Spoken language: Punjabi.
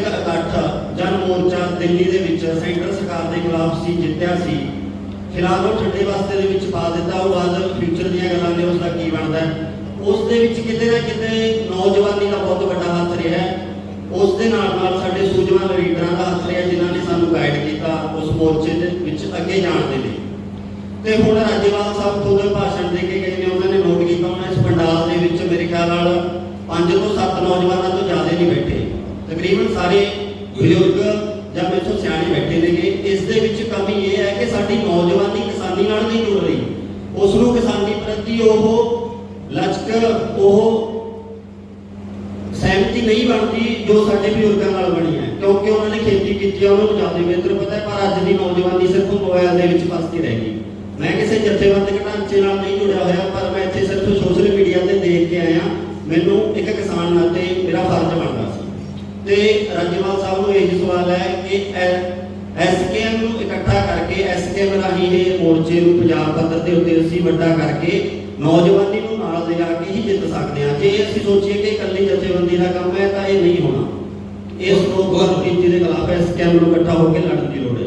ਇੱਕ ਇਕੱਠ ਜਨ ਮੋਰਚਾ ਦਿੱਲੀ ਦੇ ਵਿੱਚ ਸੈਂਟਰ ਸਰਕਾਰ ਦੇ ਖਿਲਾਫ ਸੀ, ਜਿੱਤਿਆ ਸੀ ਫਿਲਹਾਲ ਉਹ ਠੰਡੇ ਵਾਸਤੇ ਦੇ ਵਿੱਚ ਪਾ ਦਿੱਤਾ, ਉਹ ਬਾਅਦ ਫਿਊਚਰ ਦੀਆਂ ਗੱਲਾਂ ਨੇ ਉਸ ਦਾ ਕੀ ਬਣਦਾ ਉਸ ਦੇ ਵਿੱਚ ਕਿਤੇ ਨਾ ਕਿਤੇ ਨੌਜਵਾਨੀ ਦਾ ਬਹੁਤ ਵੱਡਾ ਹੱਥ ਰਿਹਾ ਉਸ ਦੇ ਨਾਲ ਨਾਲ ਸਾਡੇ ਸੂਝਵਾਨ ਲੀਡਰਾਂ ਦਾ ਹੱਥ ਰਿਹਾ, ਜਿਨ੍ਹਾਂ ਨੇ ਸਾਨੂੰ ਗਾਈਡ ਕੀਤਾ ਉਸ ਮੋਰਚੇ ਦੇ ਵਿੱਚ ਅੱਗੇ ਜਾਣ ਦੇ ਲਈ। ਤੇ ਹੁਣ ਰਾਜੇਵਾਲ ਸਾਹਿਬ ਤੋਂ ਭਾਸ਼ਣ ਦੇ ਕੇ ਗਏ ਨੇ, ਉਹਨਾਂ ਨੇ ਨੋਟ ਕੀਤਾ, ਉਹਨਾਂ ਇਸ ਪੰਡਾਲ ਦੇ ਵਿੱਚ ਮੇਰੇ ਖਿਆਲ ਨਾਲ 5 ਤੋਂ 7 ਨੌਜਵਾਨਾਂ ਤਕਰੀਬਨ ਸਾਰੇ ਬਜ਼ੁਰਗ ਜਾਂ ਮੇਥੋਂ ਸਿਆਣੇ ਬੈਠੇ ਨੇਗੇ। ਇਸ ਦੇ ਵਿੱਚ ਕਮੀ ਇਹ ਹੈ ਕਿ ਸਾਡੀ ਨੌਜਵਾਨੀ ਕਿਸਾਨੀ ਨਾਲ ਨਹੀਂ ਜੁੜ ਰਹੀ। ਉਸ ਨੂੰ ਕਿਸਾਨੀ ਪ੍ਰਤੀ ਉਹ ਲਚਕ, ਉਹ ਸਹਿਮਤੀ ਨਹੀਂ ਬਣਦੀ ਜੋ ਸਾਡੇ ਬਜ਼ੁਰਗਾਂ ਨਾਲ ਬਣੀ ਹੈ। ਕਿਉਂਕਿ ਉਹਨਾਂ ਨੇ ਖੇਤੀ ਕੀਤੀ ਹੈ ਉਹਨਾਂ ਨੂੰ ਜ਼ਿਆਦਾ ਬਿਹਤਰ ਪਤਾ ਹੈ, ਪਰ ਅੱਜ ਦੀ ਨੌਜਵਾਨੀ ਸਿਰਫ ਮੋਬਾਈਲ ਦੇ ਵਿੱਚ ਫਸਦੀ ਰਹਿ ਗਈ। ਮੈਂ ਕਿਸੇ ਜਥੇਬੰਦਕ ਢਾਂਚੇ ਨਾਲ ਨਹੀਂ ਜੁੜਿਆ ਹੋਇਆ, ਪਰ ਮੈਂ ਇੱਥੇ ਸਿਰਫ ਸੋਸ਼ਲ ਮੀਡੀਆ ਤੇ ਦੇਖ ਕੇ ਆਇਆ। ਮੈਨੂੰ ਇੱਕ ਕਿਸਾਨ ਨਾਤੇ ਮੇਰਾ ਫਰਜ਼ ਬਣਦਾ ਤੇ ਰਾਜੇਵਾਲ ਸਾਹਿਬ ਨੂੰ ਇਹ ਸਵਾਲ ਹੈ ਕਿ ਐਸਕੇਐਮ ਨੂੰ ਇਕੱਠਾ ਕਰਕੇ ਐਸਕੇਐਮ ਰਾਹੀਂ ਇਹ ਮੋਰਚੇ ਨੂੰ ਪੰਜਾਬ ਪੱਧਰ ਦੇ ਉੱਤੇ ਅਸੀਂ ਵੱਡਾ ਕਰਕੇ ਨੌਜਵਾਨੀ ਨੂੰ ਨਾਲ ਲਿਜਾ ਕੇ ਹੀ ਜਿੱਤ ਸਕਦੇ ਹਾਂ। ਜੇ ਅਸੀਂ ਸੋਚੀਏ ਕਿ ਇਕੱਲੀ ਜਥੇਬੰਦੀ ਦਾ ਕੰਮ ਹੈ ਤਾਂ ਇਹ ਨਹੀਂ ਹੋਣਾ। ਇਸ ਤੋਂ ਨੀਤੀ ਦੇ ਖਿਲਾਫ ਐਸਕੇਐਮ ਨੂੰ ਇਕੱਠਾ ਹੋ ਕੇ ਲੜਨ ਦੀ ਲੋੜ ਹੈ।